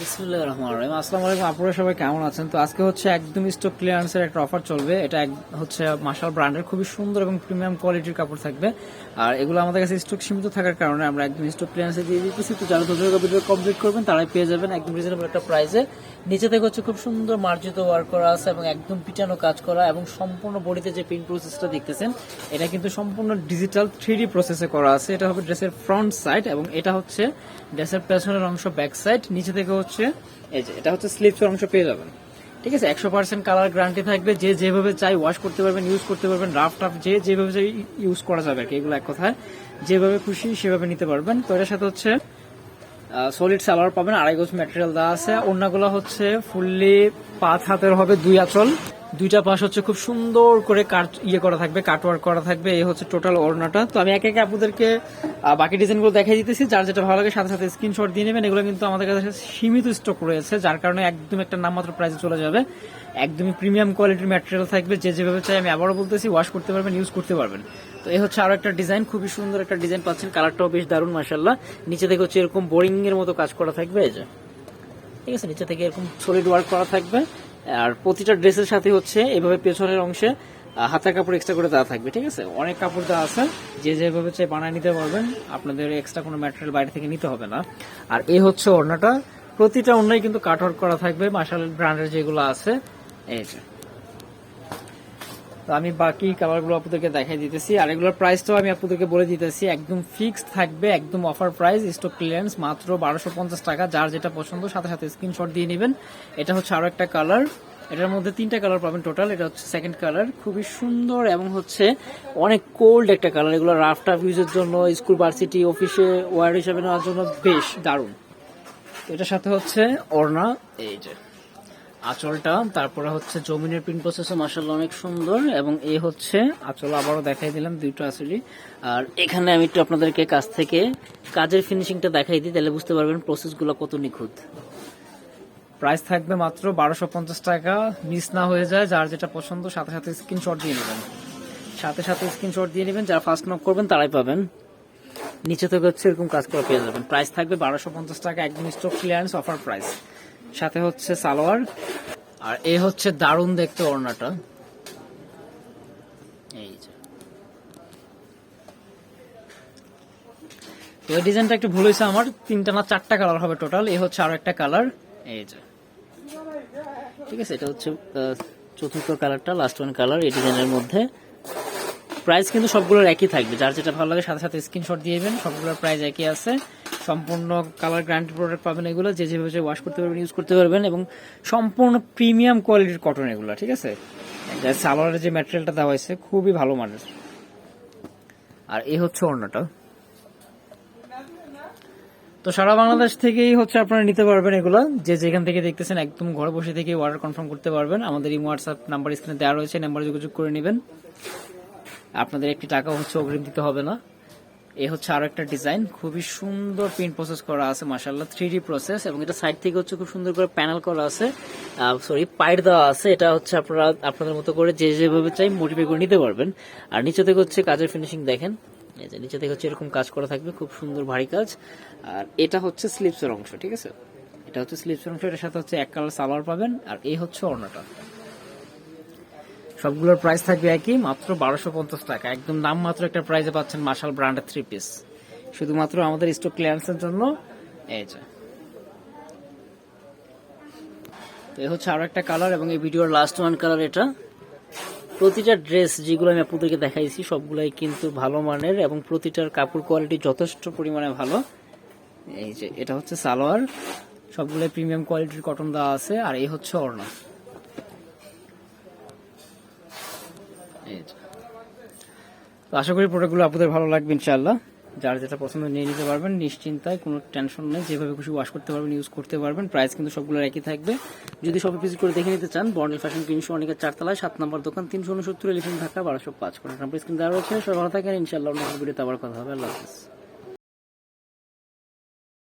বিসমুল্লাহ রহমান সবাই কেমন আছেন? তো আজকে হচ্ছে একদম স্টক ক্লিয়ারেন্সের একটা অফার চলবে। এটা হচ্ছে খুবই সুন্দর এবং প্রিমিয়াম কোয়ালিটির কাপড় থাকবে। আর এগুলো আমাদের কাছে থাকার কারণে আমরা একদম দিয়ে দিতেছি। যারা কমপ্লিট করবেন, তারাই পেয়ে যাবেন একদম একটা নিচে থেকে হচ্ছে খুব সুন্দর মার্জিত ওয়ার্ক করা আছে এবং একদম পিটানো কাজ করা এবং সম্পূর্ণ বডিতে যে প্রিন্ট প্রসেসটা দেখতেছেন, এটা কিন্তু সম্পূর্ণ ডিজিটাল থ্রি প্রসেসে করা আছে। এটা হবে ড্রেসের ফ্রন্ট সাইড এবং এটা হচ্ছে ড্রেসের পেছনের অংশ ব্যাক সাইড নিচে থেকে হচ্ছে এই যে, এটা হচ্ছে স্লিপসের অংশ পেয়ে যাবেন। ঠিক আছে? একশো পার্সেন্ট কালার গ্যারান্টি থাকবে, যে যেভাবে চাই ওয়াশ করতে পারবেন ইউজ করতে পারবেন রাফ টাফ যে যেভাবে চাই ইউজ করা যাবে আর কি, এগুলো এক কথায়। যেভাবে খুশি সেভাবে নিতে পারবেন। তো এটার সাথে হচ্ছে সলিড সালোয়ার পাবেন, আড়াই গোজ ম্যাটেরিয়াল দেওয়া আছে। অন্যগুলো হচ্ছে ফুললি পাঁচ হাতের হবে দুই আঁচল। দুইটা পাশ হচ্ছে খুব সুন্দর করে কাট ইয়ে করা থাকবে কাটওয়ার্ক করা থাকবে, এই হচ্ছে টোটাল ওড়নাটা। তো আমি একে একে আপনাদেরকে বাকি ডিজাইনগুলো দেখাই দিতেছি, যার যেটা ভালো লাগে সাথে সাথে স্ক্রিনশট দিয়ে নেবেন। এগুলো কিন্তু আমাদের কাছে সীমিত স্টক রয়েছে, যার কারণে একদম একটা নামমাত্র প্রাইসে চলে যাবে। একদমই প্রিমিয়াম কোয়ালিটির ম্যাটেরিয়াল থাকবে, যে যেভাবে চাই আমি আবারও বলতেছি ওয়াশ করতে পারবেন ইউজ করতে পারবেন। তো এই হচ্ছে আরও একটা ডিজাইন খুবই সুন্দর একটা ডিজাইন পাচ্ছেন কালারটাও বেশ দারুণ মাসাল্লাহ নিচে থেকে হচ্ছে এরকম বোরিং এর মতো কাজ করা থাকবে, এই যে। ঠিক আছে, নিচে থেকে এরকম সলিড ওয়ার্ক করা থাকবে। আর প্রতিটা ড্রেসের সাথে হচ্ছে এভাবে পেছনের অংশে হাতের কাপড় এক্সট্রা করে দেওয়া থাকবে, ঠিক আছে? অনেক কাপড় দেওয়া আছে, যে যেভাবে চাই বানায় নিতে পারবেন, আপনাদের এক্সট্রা কোনো ম্যাটেরিয়াল বাইরে থেকে নিতে হবে না। আর এই হচ্ছে ওড়নাটা, প্রতিটা অন্যায় কিন্তু কাটওয়ার্ক করা থাকবে মার্শাল ব্র্যান্ডের যেগুলো আছে, এই যে। তো আমি বাকি কালারগুলো আপনাদেরকে দেখাই দিতেছি। আর এগুলোর প্রাইসটাও আমি আপনাদেরকে বলে দিতেছি। একদম ফিক্সড থাকবে, একদম অফার প্রাইস স্টক ক্লিয়ারেন্স মাত্র বারোশো পঞ্চাশ টাকা। যার যেটা পছন্দ, সাথে সাথে স্ক্রিনশট দিয়ে নেবেন। এটা হচ্ছে আরও একটা কালার এটার মধ্যে তিনটা কালার পাবেন টোটাল এটা হচ্ছে সেকেন্ড কালার খুবই সুন্দর এবং হচ্ছে অনেক কোল্ড একটা কালার এগুলো রাফ টাফ ইউজের জন্য স্কুল ভার্সিটি অফিসে ওয়ার হিসাবে নেওয়ার জন্য বেশ দারুণ। এটার সাথে হচ্ছে ওড়না, এই যে। আঁচলটা, তারপরে হচ্ছে জমিনের প্রিন্ট প্রসেসও মার্শাল্লাহ অনেক সুন্দর, এবং এই হচ্ছে আঁচল আবারও দেখাই দিলাম, দুইটা আঁচলই। আর এখানে আমি একটু আপনাদেরকে কাছ থেকে কাজের ফিনিশিংটা দেখাই দিই, তাহলে বুঝতে পারবেন প্রসেসগুলো কত নিখুঁত। প্রাইস থাকবে মাত্র বারোশো পঞ্চাশ টাকা মিস না হয়ে যায়, যার যেটা পছন্দ, সাথে সাথে স্ক্রিনশট দিয়ে নেবেন। সাথে সাথে স্ক্রিনশট দিয়ে নেবেন, যারা ফার্স্ট নক করবেন, তারাই পাবেন। নিচে থেকে হচ্ছে এরকম কাজ করে পেয়ে যাবেন। প্রাইস থাকবে বারোশো পঞ্চাশ টাকা একদম স্টক ক্লিয়ারেন্স অফার প্রাইস সাথে হচ্ছে সালোয়ার আর এ হচ্ছে দারুণ দেখতে ওড়নাটা। এই যে। তো এই ডিজাইনটা একটু ভুল হয়েছে আমার, তিনটা না চারটা কালার হবে টোটাল এ হচ্ছে আরও একটা কালার এই যে। ঠিক আছে, এটা হচ্ছে চতুর্থ কালারটা লাস্ট ওয়ান কালার এই ডিজাইনের মধ্যে। প্রাইস কিন্তু সবগুলোর একই থাকবে, যার যেটা ভালো লাগে সাথে সাথে স্ক্রিনশট দিয়ে দেবেন, সবগুলোর প্রাইস একই আছে। সম্পূর্ণ কালার গ্যারান্টি প্রোডাক্ট পাবেন এগুলো, যে যেভাবে ওয়াশ করতে পারবেন ইউজ করতে পারবেন এবং সম্পূর্ণ প্রিমিয়াম কোয়ালিটির কটন এগুলো, ঠিক আছে? সালোয়ারের যে ম্যাটেরিয়ালটা দেওয়া হয়েছে, খুবই ভালো মানের। আর এই হচ্ছে অন্যটা তো সারা বাংলাদেশ থেকেই হচ্ছে আপনারা নিতে পারবেন এগুলো। যে যেখান থেকে দেখতেছেন, একদম ঘরে বসে থেকে অর্ডার কনফার্ম করতে পারবেন। আমাদের এই হোয়াটসঅ্যাপ নাম্বার স্ক্রিনে দেওয়া রয়েছে নাম্বারে যোগাযোগ করে নেবেন। আপনাদের একটি টাকা হচ্ছে অগ্রিম দিতে হবে না। এ হচ্ছে আরও একটা ডিজাইন। খুবই সুন্দর প্রিন্ট প্রসেস করা আছে মাসাল্লাহ থ্রি ডি প্রসেস এবং এটা সাইড থেকে হচ্ছে খুব সুন্দর করে প্যানেল করা আছে। সরি পাইট দেওয়া আছে। এটা হচ্ছে আপনারা, আপনাদের মতো করে যে যেভাবে চাই মোটিভে করে নিতে পারবেন। আর নিচে থেকে হচ্ছে কাজের ফিনিশিং দেখেন। নিচে থেকে হচ্ছে এরকম কাজ করা থাকবে, খুব সুন্দর ভারী কাজ। আর এটা হচ্ছে স্লিপসের অংশ, ঠিক আছে? এটা হচ্ছে স্লিপসের অংশ, এটার সাথে হচ্ছে এক কালার সালোয়ার পাবেন। আর এই হচ্ছে ওড়নাটা। সবগুলোর প্রাইস থাকবে একই, মাত্র বারোশো পঞ্চাশ টাকা। একদম নাম মাত্র একটা প্রাইসে পাচ্ছেন মার্শাল ব্র্যান্ডের থ্রি পিস শুধুমাত্র আমাদের স্টক ক্লিয়ারেন্সের জন্য এই যে। তো এই হচ্ছে আরও একটা কালার এবং এই ভিডিওর লাস্ট ওয়ান কালার এটা। প্রতিটা ড্রেস যেগুলো আমি আপনাদেরকে দেখাইছি, সবগুলাই কিন্তু ভালো মানের এবং প্রতিটার কাপড় কোয়ালিটি যথেষ্ট পরিমাণে ভালো। এই যে, এটা হচ্ছে সালোয়ার। সবগুলাই প্রিমিয়াম কোয়ালিটির কটন দেওয়া আছে। আর এই হচ্ছে ওড়না এই যে। তো আশা করি প্রোডাক্টগুলো আপনাদের ভালো লাগবে ইনশাল্লাহ যার যেটা পছন্দ নিয়ে নিতে পারবেন, নিশ্চিন্তায় কোনো টেনশন নেই। যেভাবে খুশি ওয়াশ করতে পারবেন ইউজ করতে পারবেন প্রাইস কিন্তু সবগুলো একই থাকবে। যদি সব ভিজিট করে দেখে নিতে চান বর্ণ ফ্যাশন তিনশো অনেকের চারতলায়, সাত নম্বর দোকান, তিনশো উনসত্তর এলিফেন্ট ঢাকা, বারোশো পাঁচ করে। নাম্বার স্ক্রিন দেওয়া রয়েছে। সবাই ভালো থাকেন ইনশাল্লাহ অন্য ভিডিওতে আবার কথা হবে। আল্লাহ হাফিজ।